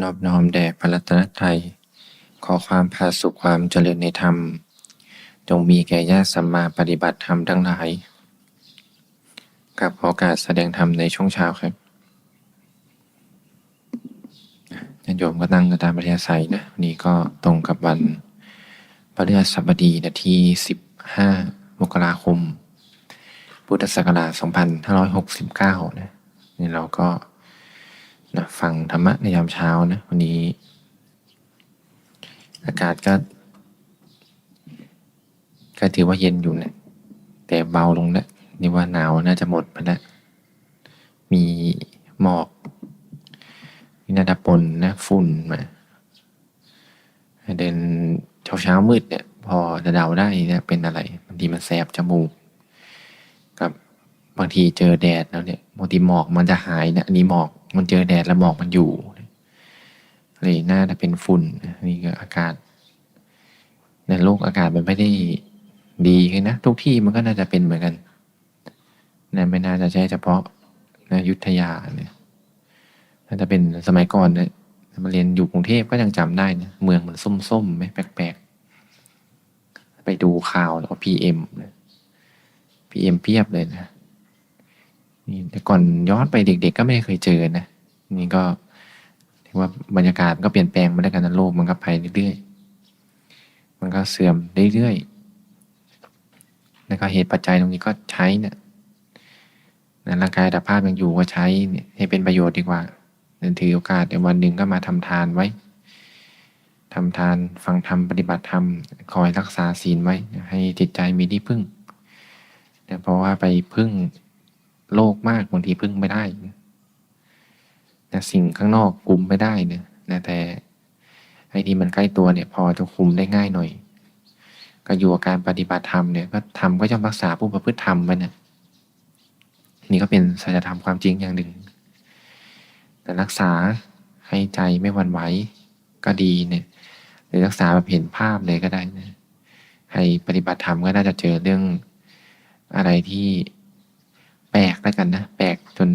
นอบน้อมแด่พระรัตนตรัย ขอความผาสุขความเจริญในธรรม จงมีแก่ญาติสัมมาปฏิบัติธรรมทั้งหลาย กับขอโอกาสแสดงธรรมในช่วงเช้าครับญาติโยมก็ตั้งกันตามปริยาศัยนะวันนี้ก็ตรงกับวันพฤหัสบดีนาที15 มกราคม พุทธศักราช2569นะนี่เราก็ นะฟังธรรมะในยามเช้านะวันนี้ อากาศก็ ก็ถือว่าเย็นอยู่นะแต่เบาลงแล้วนี่ว่าหนาวน่าจะหมดไปแล้วมีหมอกมีนาดาปนนะฝุ่นมาเดินเช้าเช้าๆมืดเนี่ย พอจะเดาได้เนี่ยเป็นอะไรบางทีมันแสบจมูกกับบางทีเจอแดดแล้วเนี่ยบางทีหมอกมันจะหายนะอันนี้หมอก มันเจอแดดแล้วหมอกมันอยู่เลยหน่าจะเป็นฝุ่นนี่ก็อากาศในโลกอากาศมันไม่ได้ดีขึ้นะ ทุกที่มันก็น่าจะเป็นเหมือนกันนะไม่น่าจะใช่เฉพาะนะยุทธยาเนี่ยน่าจะเป็นสมัยก่อนเนี่ยมาเรียนอยู่กรุงเทพก็ยังจำได้นะเมืองมันส้มๆไหมแปลกๆ ไปดูข่าวแล้วก็พีเอ็มพีเอ็มเพียบเลยนะ นี่แต่ก่อนย้อนไปเด็ก ๆ ก็ไม่เคยเจอนะ นี่ก็เรียกว่าบรรยากาศมันก็เปลี่ยนแปลงมาด้วยกันนะโลกมันก็ไปเรื่อยๆ มันก็เสื่อมเรื่อยๆ แล้วก็เหตุปัจจัยตรงนี้ก็ใช้เนี่ยนะร่างกายแต่ภาพยังอยู่ก็ใช้เนี่ยให้เป็นประโยชน์ดีกว่าถือโอกาสในวันหนึ่งก็มาทำทานไว้ทำทานฟังธรรมปฏิบัติธรรมคอยรักษาศีลไว้ ให้จิตใจมีที่พึ่งนะเพราะว่าไปพึ่ง โลกมากบางทีพึ่งไม่ได้นะสิ่งข้างนอกคุมไม่ได้นะนะแต่ไอ้ที่มันใกล้ตัวเนี่ย พอจะคุมได้ง่ายหน่อย ก็อยู่กับการปฏิบัติธรรมเนี่ยก็ทำก็จะรักษาผู้ประพฤติธรรมไว้นะนี่ก็เป็นสัจธรรมความจริงอย่างหนึ่ง แต่รักษาให้ใจไม่หวั่นไหวก็ดีเนี่ยหรือรักษาแบบเห็นภาพเลยก็ได้นะให้ปฏิบัติธรรมก็น่าจะเจอเรื่องอะไรที่ ปลกแล้วกันนะแปลกจน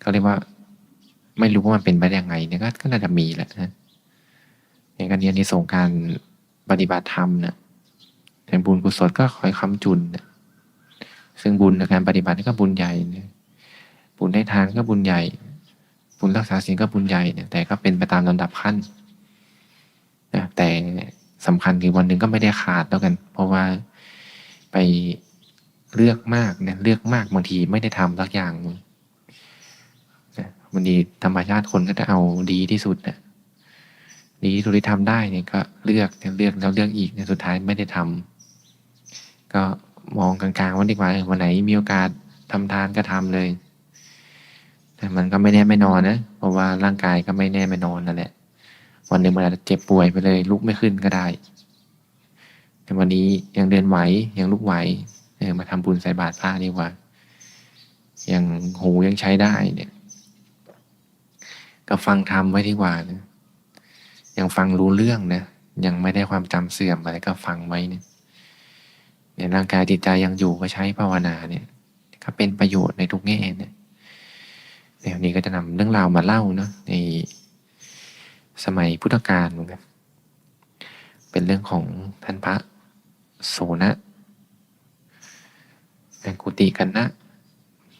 เขาเรียกว่า ไม่รู้ว่ามันเป็นไปได้ยังไงเนี่ยก็น่าจะมีแหละนะอย่างการเรียนในสงการปฏิบัติธรรมเนะแต่บุญกุศลก็คอยค้ำจุนนะซึ่งบุญในการปฏิบัตินี่ก็บุญใหญ่นะบุญได้ทานก็บุญใหญ่ บุญรักษาศีลก็บุญใหญ่เนี่ยแต่ก็เป็นไปตามลำดับขั้นนะแต่สำคัญคือวันหนึ่งก็ไม่ได้ขาดแล้วกัน เพราะว่าไป เลือกมากเนี่ยเลือกมากบางทีไม่ได้ทำสักอย่างหนึ่งนะวันนี้ธรรมชาติคนก็จะเอาดีที่สุดเนะดีที่สุดที่ทำได้เนี่ยก็เลือกเลือกแล้วเลือกอีกเนี่ยสุดท้ายไม่ได้ทำก็มองกลางๆวันดีกว่าเออวันไหนมีโอกาสทำทานก็ทำเลย แต่มันก็ไม่แน่ไม่นอนนะเพราะว่าร่างกายก็ไม่แน่ไม่นอนนั่นแหละวันหนึ่งมันอาจจะเจ็บป่วยไปเลย ลุกไม่ขึ้นก็ได้ แต่วันนี้ยังเดินไหวยังลุกไหว เออมาทำบุญใส่บาตรพระดีกว่า ยังหูยังใช้ได้เนี่ย ก็ฟังธรรมไว้ดีกว่านะยังฟังรู้เรื่องนะยังไม่ได้ความจำเสื่อมอะไรก็ฟังไว้เนี่ยเนี่ยร่างกายจิตใจยังอยู่ก็ใช้ภาวนาเนี่ยก็เป็นประโยชน์ในทุกแง่เนี่ยเดี๋ยวนี้ก็จะนำเรื่องราวมาเล่าเนาะในสมัยพุทธกาลเหมือนกันเป็นเรื่องของท่านพระโสนะ ในกุติกันนะ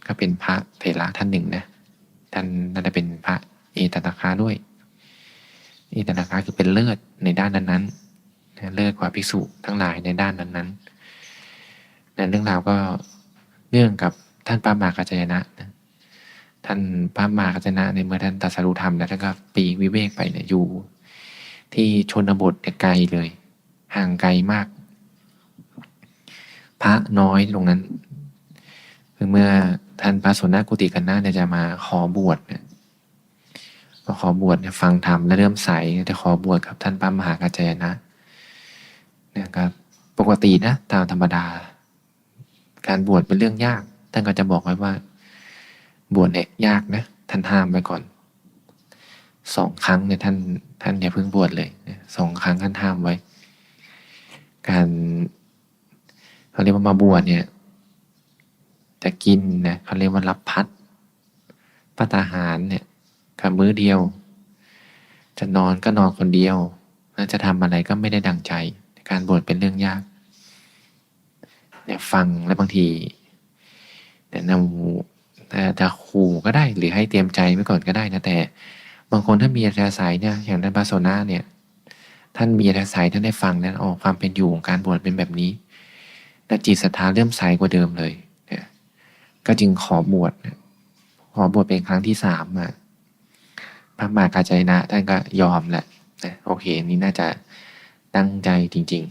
ก็เป็นพระเถระท่านหนึ่งนะท่านน่าจะเป็นพระเอตตะคาด้วย เอตตะคาคือเป็นเลิศในด้านนั้นๆนเลิศกว่าภิกษุทั้งหลายในด้านนั้นๆนเรื่องราวก็เรื่องกับท่านปามากัจจยนะนะท่านพระมหากัจจนะในเมื่อท่านตัสรู้ธรรมแล้วท่านก็ปีกวิเวกไปเนี่ยอยู่ ที่ชนบทไกลเลย ห่างไกลมาก พระน้อยตรงนั้น คือเมื่อท่านพระสนกุติกันนะเนี่ยจะมาขอบวชเนี่ยมาขอบวชเนี่ยฟังธรรมและเริ่มใสจะขอบวชกับ ท่านพระมหากัจจยนะเนี่ยก็ปกตินะตามธรรมดา การบวชเป็นเรื่องยาก ท่านก็จะบอกไว้ว่า บวชเนี่ยยากนะท่านห้ามไว้ก่อนสองครั้งเนี่ยท่านท่านอย่าเพิ่งบวชเลยสองครั้งท่านห้ามไว้ การ เขาเรียกว่ามาบวชเนี่ยจะกินนะเขาเรียกว่ารับพัดพัตตาหารเนี่ยกับมื้อเดียว จะนอนก็นอนคนเดียวแล้วจะทำอะไรก็ไม่ได้ดังใจ การบวชเป็นเรื่องยากเนี่ยฟังแล้วบางทีเนี่ยนำแต่จะขู่ก็ได้หรือให้เตรียมใจไว้ก่อนก็ได้นะแต่ บางคนถ้ามีอัธยาศัยเนี่ยอย่างท่านพระโสนาเนี่ย ท่านมีอัธยาศัยท่านได้ฟังนั้นออกความเป็นอยู่ของการบวชเป็นแบบนี้ แต่จิตศรัทธาเริ่มใสกว่าเดิมเลยเนี่ยก็จึงขอบวชนะขอบวชเป็นครั้งที่สามมาพระมหากาจายนะท่านก็ยอมแหละนะโอเคนี่น่าจะตั้งใจจริง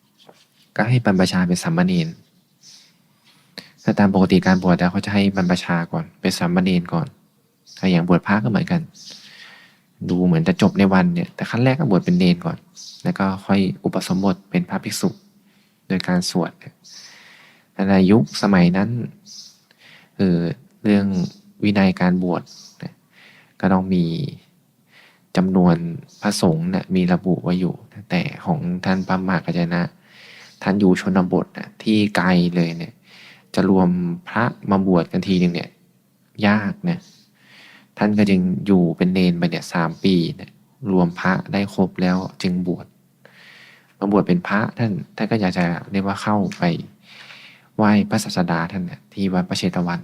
ๆ ก็ให้บรรพชาเป็นสัมมาเนนถ้าตามปกติการบวชแล้วเขาจะให้บรรพชาก่อนเป็นสัมมาเนนก่อนถ้าอย่างบวชพระก็เหมือนกัน ดูเหมือนจะจบในวันเนี่ยแต่ขั้นแรกก็บวชเป็นเนนก่อน แล้วก็ค่อยอุปสมบทเป็นพระภิกษุ ดยการสวดเนี่ยแต่ในยุคสมัยนั้นเออเรื่องวินัยการบวชก็ต้องมีจำนวนพระสงฆ์นี่ยมีระบุไว้อยู่ แต่ของท่านพระมหากัจจนะ ท่านอยู่ชนบทนะที่ไกลเลยเนี่ย จะรวมพระมาบวชกันทีหนึ่งเนี่ย ยากนะท่านก็จึงอยู่เป็นเนนไปเนี่ยสามปีเนี่ยรวมพระได้ครบแล้วจึงบวช มาบวชเป็นพระท่านท่านก็อยากจะเรียกว่าเข้าไปไหว้พระศาสดาท่านเนี่ยที่วัดพระเชตวัน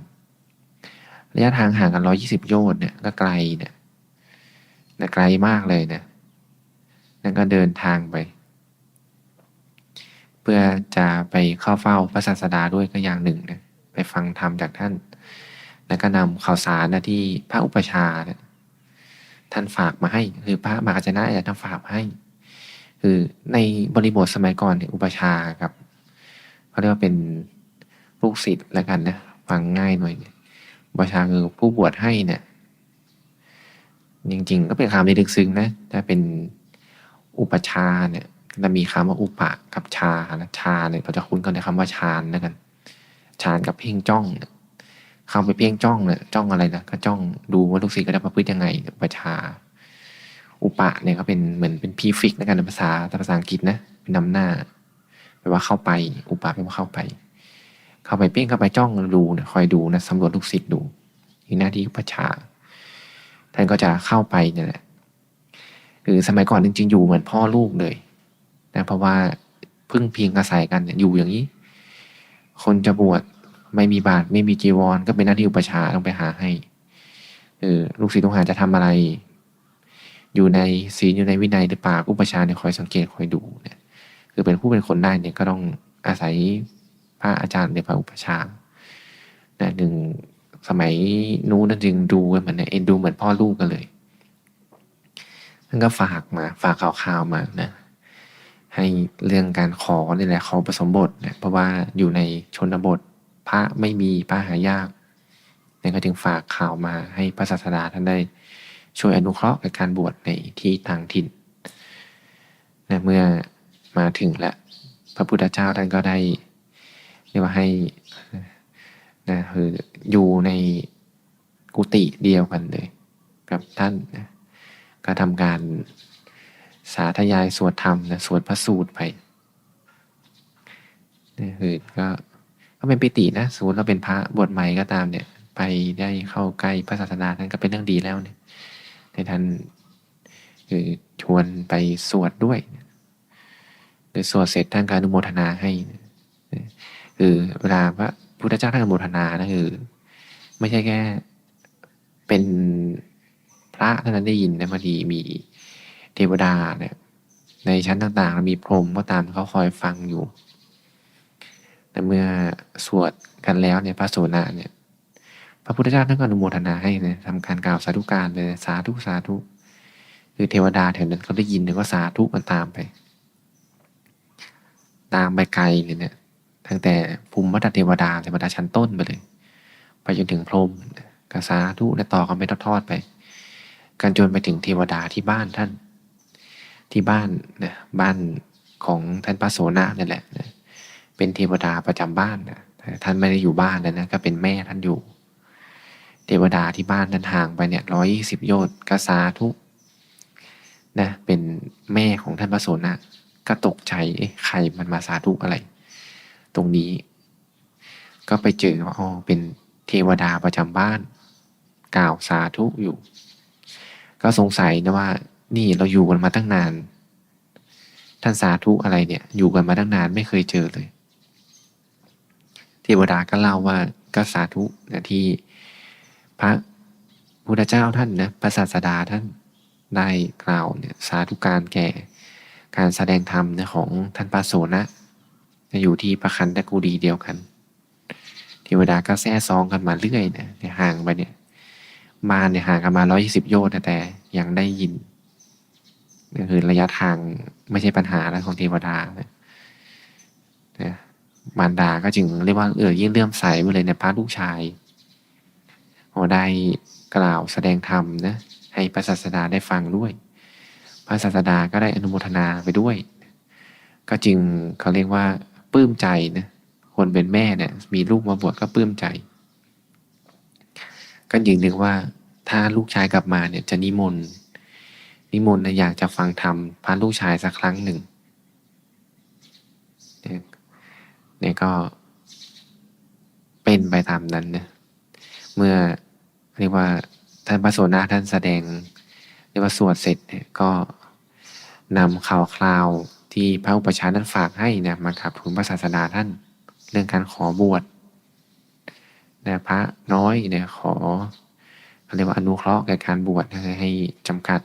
ระยะทางห่างกันร้อยี่สิบโยชน์เนี่ยก็ไกลเนี่ยนะไกลมากเลยเนี่ยนั่นก็เดินทางไป เพื่อจะไปเข้าเฝ้าพระศาสดาด้วยก็อย่างหนึ่งนะไปฟังธรรมจากท่าน แล้วก็นำข่าวสารนะที่พระอุปชานี่ยท่านฝากมาให้ คือพระมหากัจจนะเนี่ยท่านฝากมาให้ คือในบริบทสมัยก่อนเนี่ยอุปชาครับเขาเรียกว่าเป็นลูกศิษย์แล้วกันนะฟังง่ายหน่อยเนี่ยอุปชาคือผู้บวชให้เนี่ยจริงๆก็เป็นคำที่ลึกซึ้งนะถ้าเป็นอุปชาเนี่ยจะมีคำว่าอุปะกับชานะชาเนี่ยเราจะคุ้นกันในคำว่าฌานแล้วกันฌานกับเพ่งจ้องเนี่ยเข้าไปเพ่งจ้องเนี่ยจ้องอะไรนะก็จ้องดูว่าลูกศิษย์ก็จะประพฤติยังไงอุปชา อุปะเนี่ยก็เป็นเหมือนเป็นพีฟิกในการภาษาภาษาอังกฤษนะเป็นนำหน้าแปลว่าเข้าไป อุปะแปลว่าเข้าไป เข้าไปเพ่งเข้าไปจ้องดูนี่ยคอยดูนะสำรวจลูกศิษย์ดูนี่หน้าที่อุปชาท่านก็จะเข้าไปนี่แหละคือสมัยก่อนจริงๆอยู่เหมือนพ่อลูกเลยนะเพราะว่าพึ่งพิงอาศัยกันอยู่อย่างนี้ คนจะบวชไม่มีบาตรไม่มีจีวร ก็เป็นหน้าที่อุปชาต้องไปหาให้เออลูกศิษย์ลูกหาจะทำอะไร อยู่ในศีลอยู่ในวินัยหรือเปล่าอุปชาเนี่ยคอยสังเกตคอยดูเนี่ยคือเป็นผู้เป็นคนได้เนี่ยก็ต้องอาศัยพระอาจารย์ในพระอุปชฌานะหนึ่งสมัยนู้นนั่นจึงดูกันเหมือนเอ็นดูเหมือนพ่อลูกกันเลยท่านก็ฝากมาฝากข่าวๆมานะให้เรื่องการขอนี่แหละขอผสมบทเนี่ยเพราะว่าอยู่ในชนบทพระไม่มีพระหายากเนี่ยก็จึงฝากข่าวมาให้พระศาสดาท่านได้ ช่วยอนุเคราะห์กับการบวชในที่ต่างถิ่นนะเมื่อมาถึงแล้วพระพุทธเจ้าท่านก็ได้เรียกว่าให้นะคืออยู่ในกุฏิเดียวกันเลย กับท่านนะก็ทำการสาธยายสวดธรรมนะสวดพระสูตรไปนี่คือก็ก็เป็นปิตินะสมมติเราเป็นพระบวชใหม่ก็ตามเนี่ย ไปได้เข้าใกล้พระศาสดาท่านก็เป็นเรื่องดีแล้วเนี่ย ในท่านคือชวนไปสวดด้วยหรือสวดเสร็จท่านก็อนุโมทนาให้คือเวลาพระพุทธเจ้าท่านอนุโมทนานะคือ ไม่ใช่แค่เป็นพระเท่านั้นได้ยินนะบางทีมีเทวดาเนี่ยในชั้นต่างๆมีพรหมก็ตามเขาคอยฟังอยู่ แต่เมื่อสวดกันแล้วเนี่ยพระโสนาเนี่ย พระพุทธเจ้าท่านก็อนุโมทนาให้นะทำการกล่าวสาธุการเลยสาธุสาธุคือเทวดาแถวนั้นเขาได้ยินเนี่ยก็สาธุกันตามไป ตามไปไกลเลยเนี่ยตั้งแต่ภูมิวัตเทวดาเทวดาชั้นต้นไปเลย ไปจนถึงพรหมกสาธุและต่อกันไปทอดๆไปการจนไปถึงเทวดาที่บ้านท่าน ที่บ้านนะบ้านของท่านพระโสนะนั่แหละนะเป็นเทวดาประจำบ้านนะท่านไม่ได้อยู่บ้านนะนะก็เป็นแม่ท่านอยู่ เทวดาที่บ้านท่านห่างไปเนี่ยร้อยี่สิบโยชน์กสาทุนะเป็นแม่ของท่านพระโสนะก็ตกใจเอ๊ะใครมันมาสาธุอะไร ตรงนี้ ก็ไปเจอว่าอ๋อเป็นเทวดาประจำบ้าน กล่าวสาธุอยู่ ก็สงสัยนะว่า นี่เราอยู่กันมาตั้งนาน ท่านสาธุอะไรเนี่ย อยู่กันมาตั้งนานไม่เคยเจอเลย เทวดาก็เล่าว่าก็สาธุนะที่ พระพุทธเจ้าท่านนะพระศาสดาท่านได้กล่าวเนี่ยสาธุการแก่การแสดงธรรมนของท่านปาโสนะจะอยู่ที่ประคันตะกูดีเดียวกันเทวดาก็แซ่ซองกันมาเรื่อยนะเนี่ยห่างไปเนี่ย มาเนี่ยห่างกันมาร้อยี่สิบโยชน์แต่ยังได้ยินก็คือระยะทางไม่ใช่ปัญหาแล้วของเทวดานะนะมารดาก็จึงเรียกว่าเออยิ่งเลื่อมใสไปเลยในพระลูกชาย ได้กล่าวแสดงธรรมนะให้พระศาสดาได้ฟังด้วย พระศาสดาก็ได้อนุโมทนาไปด้วย ก็จึงเขาเรียกว่าปลื้มใจนะคนเป็นแม่เนี่ยมีลูกมาบวชก็ปลื้มใจ ก็ยิงนึกว่าถ้าลูกชายกลับมาเนี่ยจะนิมนต์นิมนต์นะอยากจะฟังธรรมพระลูกชายสักครั้งหนึ่งเนี่ยก็เป็นไปตามนั้นนะเมื่อ เรียกว่าท่านพระโสนาท่านแสดง เรียกว่าสวดเสร็จเนี่ยก็นำข่าวคราวที่พระอุปชานั้นฝากให้นะมาขับทูลพระศาสดาท่าน เรื่องการขอบวชนะพระน้อยเนี่ยขอเรียกว่าอนุเคราะห์แก่การบวชให้จำกัด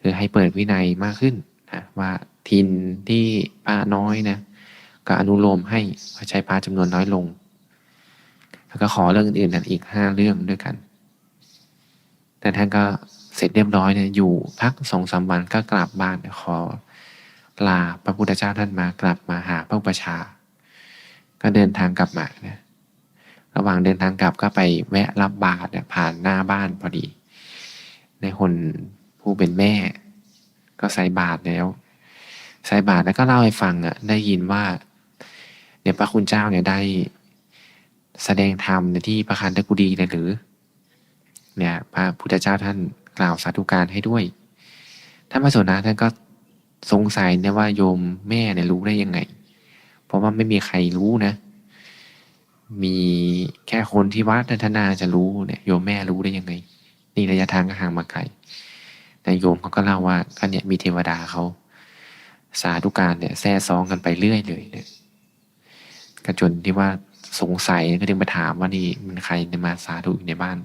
หรือให้เปิดวินัยมากขึ้นนะว่าทินที่พระน้อยนะก็อนุโลมให้ใช้พระจำนวนน้อยลง แล้วก็ขอเรื่องอื่นๆอีกห้าเรื่องด้วยกัน แต่ท่านก็เสร็จเรียบร้อยเนี่ยอยู่พักสองสามวันก็กลับบ้านขอลาพระพุทธเจ้าท่านมากลับมาหาพระอุปชา ก็เดินทางกลับมาเนะระหว่างเดินทางกลับก็ไปแวะรับบาตรเนี่ยผ่านหน้าบ้านพอดี ในคนผู้เป็นแม่ ก็ใส่บาตรแล้ว ใส่บาตรแล้วก็เล่าให้ฟังอะได้ยินว่าเนี่ยพระคุณเจ้าเนี่ยได้ แสดงธรรมในที่ประคันตะกุดีเลยหรือ เนี่ยพระพุทธเจ้าท่านกล่าวสาธุการให้ด้วยท่านพระโสดาท่านก็สงสัยเนี่ยว่าโยมแม่เนี่ยรู้ได้ยังไง เพราะว่าไม่มีใครรู้นะ มีแค่คนที่วัดท่านนาจะรู้เนี่ยโยมแม่รู้ได้ยังไง นี่ระยะทางก็ห่างมาไกลแต่โยมเขาก็เล่าว่าก็เนี่ยมีเทวดาเขาสาธุการเนี่ยแซ่ซองกันไปเรื่อยเลยเนี่ยก็จนที่ว่า สงสัยก็จึงไปถามว่านี่มันใครมาสาธุอยู่ในบ้าน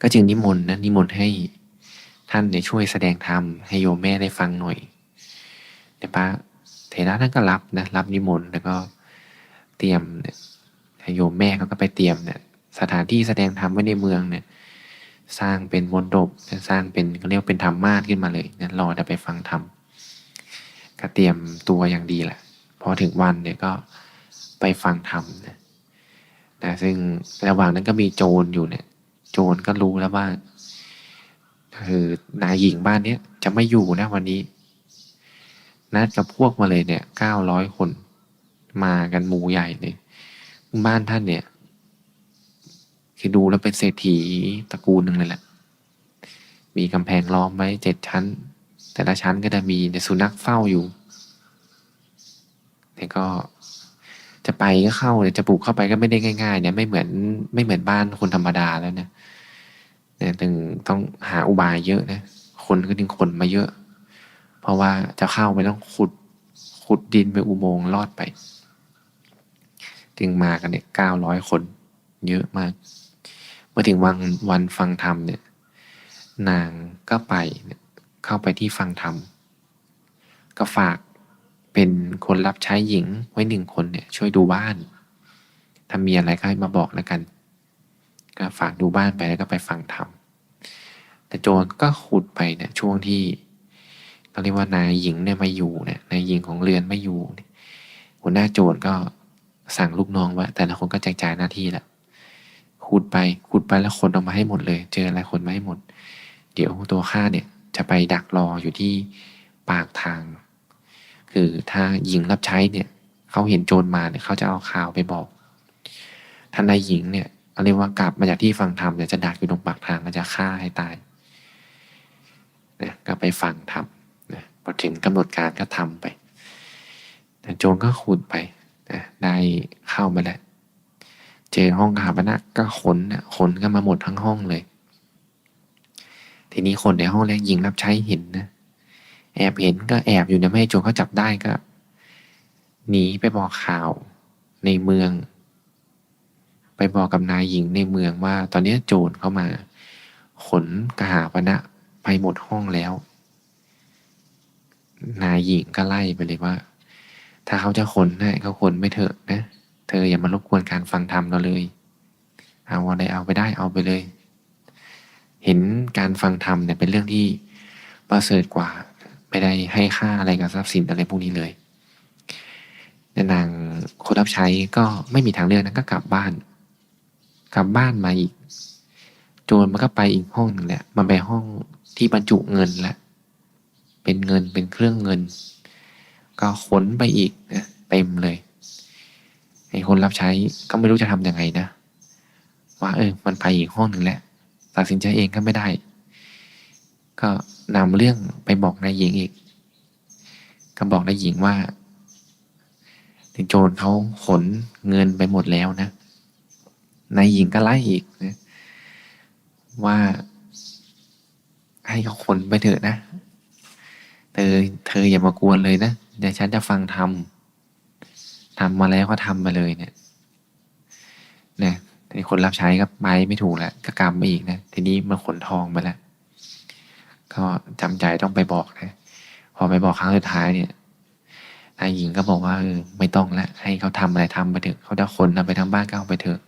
ก็จึงนิมนต์นะนิมนต์ให้ท่านเนี่ยช่วยแสดงธรรมให้โยมแม่ได้ฟังหน่อยแต่พระเถระท่านก็รับนะรับนิมนต์แล้วก็เตรียมเนี่ยโยมแม่เขาก็ไปเตรียมเนี่ยสถานที่แสดงธรรมไว้ในเมืองเนี่ยสร้างเป็นมณฑปสร้างเป็นเขาเรียกเป็นธรรมมาสขึ้นมาเลยนะรอจะไปฟังธรรมก็เตรียมตัวอย่างดีแหละ พอถึงวันเนี่ยก็ ไปฟังธรรมนะนะซึ่งระหว่างนั้นก็มีโจรอยู่เนี่ย โจรก็รู้แล้วว่าคือนายหญิงบ้านเนี้ยจะไม่อยู่นะวันนี้ นัดกับพวกมาเลยเนี่ยเก้าร้อยคน มากันหมูใหญ่เลยบ้านท่านเนี่ยคือดูแล้วเป็นเศรษฐีตระกูลหนึ่งเลยแหละ มีกำแพงล้อมไว้เจ็ดชั้น แต่ละชั้นก็จะมีสุนัขเฝ้าอยู่แต่ก็ จะไปก็เข้าเนี่ยจะปลูกเข้าไปก็ไม่ได้ง่าย ๆ เนี่ยไม่เหมือนไม่เหมือนบ้านคนธรรมดาแล้วเนี่ยเนี่ยถึงต้องหาอุบายเยอะนะคนก็ดึงคนมาเยอะ เพราะว่าจะเข้าไปต้องขุดขุดดินไปอุโมงค์ลอดไปจึงมากันเนี่ยเก้าร้อยคน เยอะมากเมื่อถึงวันวันฟังธรรมเนี่ย นางก็ไปเข้าไปที่ฟังธรรมก็ฝาก เป็นคนรับใช้หญิงไว้หนึ่งคนเนี่ยช่วยดูบ้าน ถ้ามีอะไรก็ให้มาบอกแล้วกัน ก็ฝากดูบ้านไปแล้วก็ไปฟังธรรมแต่โจรก็ขุดไปเนี่ยช่วงที่เขาเรียกว่านายหญิงเนี่ยมาอยู่เนี่ยนายหญิงของเรือนไม่อยู่หัวหน้าโจรก็สั่งลูกน้องว่า แต่ละคนก็แจกจ่ายหน้าที่แหละขุดไปขุดไปแล้วคนออกมาให้หมดเลย เจออะไรคนมาให้หมด เดี๋ยวตัวข้าเนี่ยจะไปดักรออยู่ที่ปากทาง คือถ้าหญิงรับใช้เนี่ยเขาเห็นโจรมาเนี่ยเขาจะเอาข่าวไปบอกท่านนายหญิงเนี่ยเรียกว่ากลับมาจากที่ฟังธรรมเนี่ยจะดักอยู่ตรงปากทางก็จะฆ่าให้ตายนะก็ไปฟังธรรมนะพอถึงกำหนดการก็ทำไปแต่โจรก็ขุดไปนะได้เข้ามาแล้วเจอห้องขาปนะก็ขนนะขนกันมาหมดทั้งห้องเลย ทีนี้คนในห้องแรกหญิงรับใช้เห็นนะ แอบเห็นก็แอบอยู่นะไม่ให้โจรเขาจับได้ก็ หนีไปบอกข่าวในเมือง ไปบอกกับนายหญิงในเมืองว่า ตอนนี้โจรเข้ามา ขนกระหาปณะไปหมดห้องแล้ว นายหญิงก็ไล่ไปเลยว่า ถ้าเขาจะขนให้เขาขนไม่เถอะนะ เธออย่ามารบกวนการฟังธรรมเราเลย เอาอะไรเอาไปได้เอาไปเลย เห็นการฟังธรรมเนี่ยเป็นเรื่องที่ประเสริฐกว่า ไม่ได้ให้ค่าอะไรกับทรัพย์สินอะไรพวกนี้เลยนางคนรับใช้ก็ไม่มีทางเลือกนั้นก็กลับบ้าน กลับบ้านมาอีกโจรมันก็ไปอีกห้องหนึ่งแหละ มันไปห้องที่บรรจุเงินละเป็นเงินเป็นเครื่องเงิน ก็ขนไปอีกนะเต็มเลยไอ้คนรับใช้ก็ไม่รู้จะทำยังไงนะว่าเออ มันไปอีกห้องหนึ่งแหละตัดสินใจเองก็ไม่ได้ ก็นำเรื่องไปบอกนายหญิงอีก ก็บอกนายหญิงว่า ถึงโจรเขาขนเงินไปหมดแล้วนะนายหญิงก็ไล่อีกนะว่า ให้เขาขนไปเถอะนะเธอเธออย่ามากวนเลยนะเดี๋ยวฉันจะฟังทำทำมาแล้วก็ทำมาเลยเนี่ยนะทีนี้คนรับใช้ก็ไปไม่ถูกแล้วก็กรรมไปอีกนะ ทีนี้มันขนทองไปแล้ว ก็จำใจต้องไปบอกนะ พอไปบอกครั้งสุดท้ายเนี่ยนายหญิงก็บอกว่าเออไม่ต้องแล้วให้เขาทำอะไรทำไปเถอะเขาจะขนเอาไปทางบ้านก็เอาไปเถอะ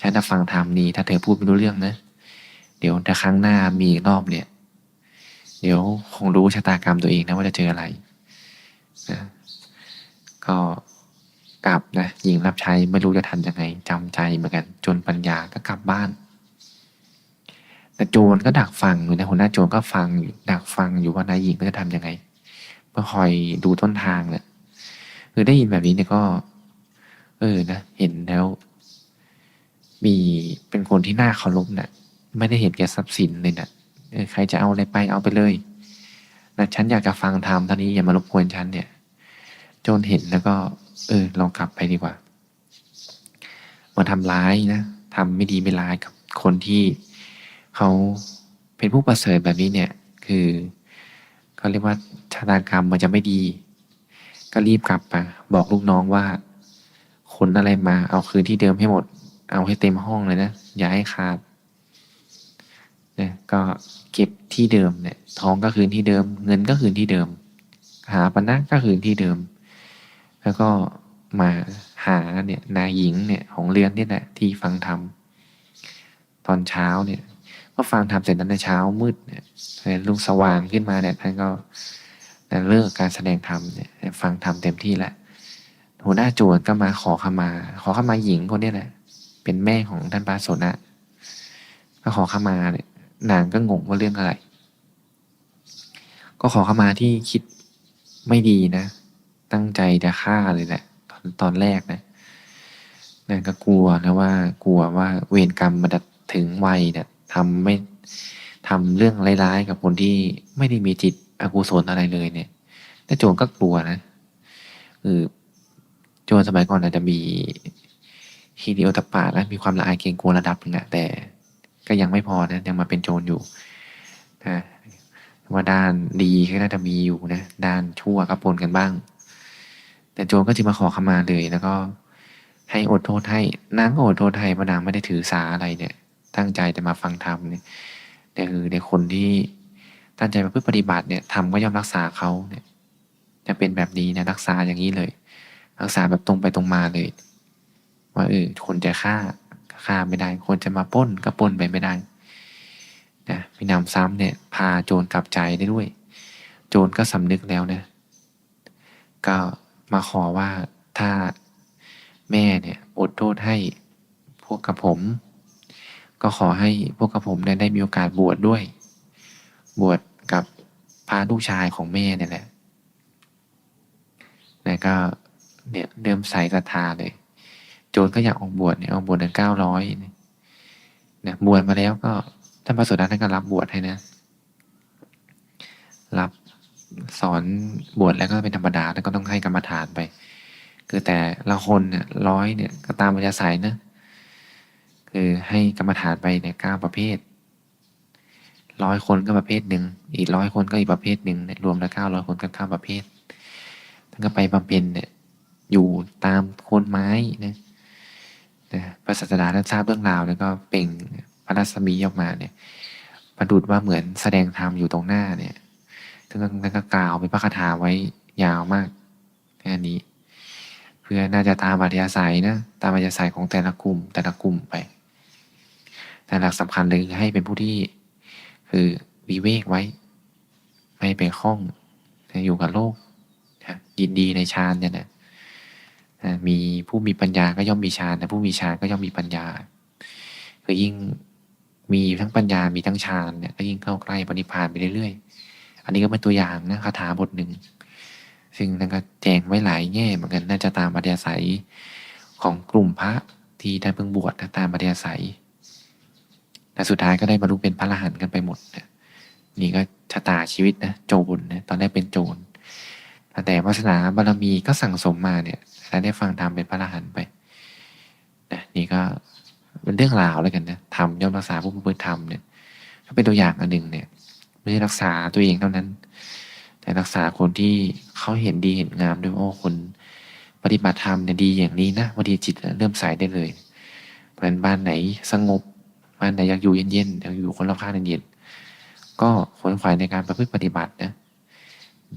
ฉันจะฟังธรรมนี้ถ้าเธอพูดไม่รู้เรื่องนะ เดี๋ยวถ้าครั้งหน้ามีรอบเนี่ย เดี๋ยวคงรู้ชะตากรรมตัวเองนะว่าจะเจออะไรนะก็กลับนะหญิงรับใช้ไม่รู้จะทำยังไงจำใจเหมือนกัน จนปัญญาก็กลับบ้าน แต่โจรก็ดักฟังอยู่นะหัวหน้าโจรก็ฟังดักฟังอยู่ว่านายหญิงก็จะทำยังไง เพื่อคอยดูต้นทางเนี่ยคือได้ยินแบบนี้เนี่ยก็ เออนะเห็นแล้ว มีเป็นคนที่น่าเคารพนะ่ะ ไม่ได้เห็นแก่ทรัพย์สินเลยนะเออใครจะเอาอะไรไปเอาไปเลยนะฉันอยากจะฟังธรรมตอนนี้อย่ามารบกวนฉันเนี่ย โจนเห็นแล้วก็ เออลองกลับไปดีกว่ามาทำร้ายนะทำไม่ดีไม่ร้ายกับคนที่ เขาเป็นผู้ประเสริฐแบบนี้เนี่ย คือเขาเรียกว่าชะตากรรมมันจะไม่ดี ก็รีบกลับมาบอกลูกน้องว่าขนอะไรมา เอาคืนที่เดิมให้หมด เอาให้เต็มห้องเลยนะ อย่าให้ขาดเนี่ยก็เก็บที่เดิมเนี่ย ทองก็คืนที่เดิม เงินก็คืนที่เดิม หาปณะก็คืนที่เดิม แล้วก็มาหาเนี่ยนายหญิงเนี่ยของเรือนนี่แหละที่ฟังธรรมตอนเช้าเนี่ย ก็ฟังธรรมเสร็จนั้นในเช้ามืดเนี่ยลุงสว่างขึ้นมาเนี่ยท่านก็เลิกการแสดงธรรมเนี่ยฟังธรรมเต็มที่แล้วหัวหน้าโจรก็มาขอขมา ขอขมาหญิงคนนี้แหละ เป็นแม่ของท่านปาสนะก็ขอขมาเนี่ยนางก็งงว่าเรื่องอะไร ก็ขอขมาที่คิดไม่ดีนะ ตั้งใจจะฆ่าเลยแหละ ตอนตอนแรกนะนางก็กลัวนะว่า กลัวว่าเวรกรรมมันจะถึงวัยเนี่ย ทำไม่ทำเรื่องร้ายๆ กับคนที่ไม่ได้มีจิตอกุศลอะไรเลยเนี่ยแต่โจรก็กลัวนะเออโจรสมัยก่อนอาจจะมีฮีริโอตปาและมีความละอายเกรงกลัวระดับนึงอะแต่ก็ยังไม่พอนะยังมาเป็นโจรอยู่นะว่าด้านดีก็น่าจะมีอยู่นะด้านชั่วก็ปนกันบ้าง แต่โจรก็จะมาขอขมาเลยแล้วก็ให้อดโทษให้นางก็อดโทษให้พระนางไม่ได้ถือสาอะไรเนี่ย ตั้งใจจะมาฟังธรรมเนี่ยแต่คือในคนที่ตั้งใจมาเพื่อปฏิบัติเนี่ยทำก็ย่อมรักษาเขาเนี่ยจะเป็นแบบนี้นะรักษาอย่างนี้เลย รักษาแบบตรงไปตรงมาเลย ว่าเออคนจะฆ่าฆ่าไม่ได้ คนจะมาป้นก็ป้นไปไม่ได้นะมีนำซ้ำเนี่ยพาโจรกลับใจได้ด้วย โจรก็สำนึกแล้วนะก็มาขอว่าถ้าแม่เนี่ยอดโทษให้พวกกับผม ก็ขอให้พวกกับผมได้ได้มีโอกาสบวชดด้วย บวชกับพาลูกชายของแม่เนี่ยแหละนะก็เนี่ยเริ่มใส่ศรัทธาเลย โจรก็อยากออกบวชเนี่ยออกบวชถึงเก้าร้อยเนี่ยบวชมาแล้วก็ท่านพระสุดาท่านก็รับบวชให้นะ รับสอนบวชแล้วก็เป็นธรรมดาแล้วก็ต้องให้กรรมฐานไป คือแต่ละคนเนี่ยร้อยเนี่ยก็ตามปัญญาสายนะ คือให้กรรมฐานไปเนี่ยเก้าประเภทร้อยคนก็ประเภทหนึ่งอีกร้อยคนก็อีกประเภทหนึ่งเนี่ยรวมแล้วเก้าร้อยคนก็เก้าประเภทท่านก็ไปบำเพ็ญเนี่ยอยู่ตามโคนไม้นะนะพระศาสดาท่านทราบเรื่องราวแล้วก็เป่งพระรัศมีออกมาเนี่ยประดุดว่าเหมือนแสดงธรรมอยู่ตรงหน้าเนี่ยท่านก็ท่านก็กล่าวเป็นพระคาถาไว้ยาวมากแค่นี้ เพื่อน่าจะตามอัธยาศัยนะตามอัธยาศัยของแต่ละกลุ่มแต่ละกลุ่มไป แต่หลักสำคัญเลยคือให้เป็นผู้ที่ คือวิเวกไว้ ไม่ไปคล้องอยู่กับโลกยินดีในฌานเนี่ยนะมีผู้มีปัญญาก็ย่อมมีฌานนะผู้มีฌานก็ย่อมมีปัญญา คือยิ่งมีทั้งปัญญามีทั้งฌานเนี่ยก็ยิ่งเข้าใกล้ปณิพานไปเรื่อยๆ อันนี้ก็เป็นตัวอย่างนะคาถาบทหนึ่ง ซึ่งนั่นก็แจงไว้หลายแง่เหมือนกันน่าจะตามอัธยาศัยของกลุ่มพระที่ได้เพิ่งบวชนะตามอัธยาศัย แต่สุดท้ายก็ได้บรรลุเป็นพระอรหันต์กันไปหมดนะนี่ก็ชะตาชีวิตนะโจรนะตอนแรกเป็นโจรแต่วาสนาบารมีก็สั่งสมมาเนี่ยแล้วได้ฟังธรรมเป็นพระอรหันต์ไปนะนี่ก็เป็นเรื่องราวแล้วกันนะทำย่อมรักษาผู้ประพฤติธรรมเนี่ยก็เป็นตัวอย่างอันหนึ่งเนี่ย ไม่ได้รักษาตัวเองเท่านั้น แต่รักษาคนที่เขาเห็นดีเห็นงามด้วยว่าโอ้คนปฏิบัติธรรมเนี่ยดีอย่างนี้นะวันดีจิตเริ่มใสได้เลยเพราะฉะนั้นบ้านไหนสงบ บ้านไหนอยากอยู่เย็นๆอยากอยู่คนรอบข้างเย็นๆก็ขวนขวายในการประพฤติปฏิบัตินะ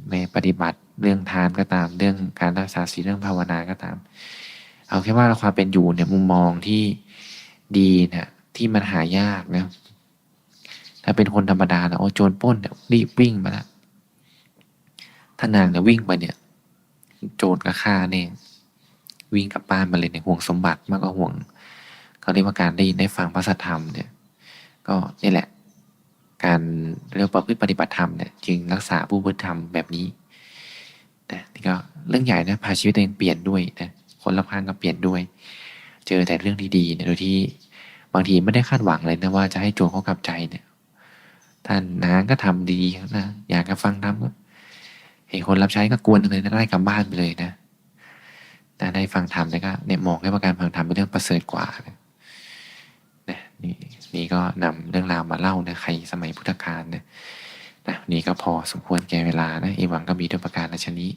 ไม่ปฏิบัติเรื่องทานก็ตาม เรื่องการรักษาศีลเรื่องภาวนาก็ตาม เอาแค่ว่าความเป็นอยู่เนี่ยมุมมองที่ดีนี่ยที่มันหายากนะถ้าเป็นคนธรรมดานะโอ้โจรป้นเนี่ยรีบวิ่งมาล้วถ้านางเนี่ยวิ่งไปเนี่ย โจรก็ฆ่าเนี่ยวิ่งกลับบ้านมาเลยเนี่ยห่วงสมบัติมากกว่าห่วง เขาเรียกว่าการได้ยินได้ฟังพระสัทธรรมเนี่ยก็นี่แหละ การเรียกประพฤติปฏิบัติธรรมเนี่ยจึงรักษาผู้พฤติธรรมแบบนี้นะนี่ก็เรื่องใหญ่นะพาชีวิตตัวเองเปลี่ยนด้วยนะคนรอบข้างก็เปลี่ยนด้วย เจอแต่เรื่องดีๆเนี่ยโดยที่บางทีไม่ได้คาดหวังเลยนะว่าจะให้โจรเขากลับใจเนี่ยท่านนางก็ทำดีนะอยากจะฟังธรรมก็เห็นคนรับใช้ก็กวนเลยได้กลับบ้านไปเลยนะนะได้ฟังธรรมแล้วก็เนี่ยมองให้ว่าการฟังธรรมเป็นเรื่องประเสริฐกว่านะ นี่นี่ก็นำเรื่องราวมาเล่านะใครสมัยพุทธกาลนะนะนี่ก็พอสมควรแก่เวลานะอีหวังก็มีด้วยประการราชนี้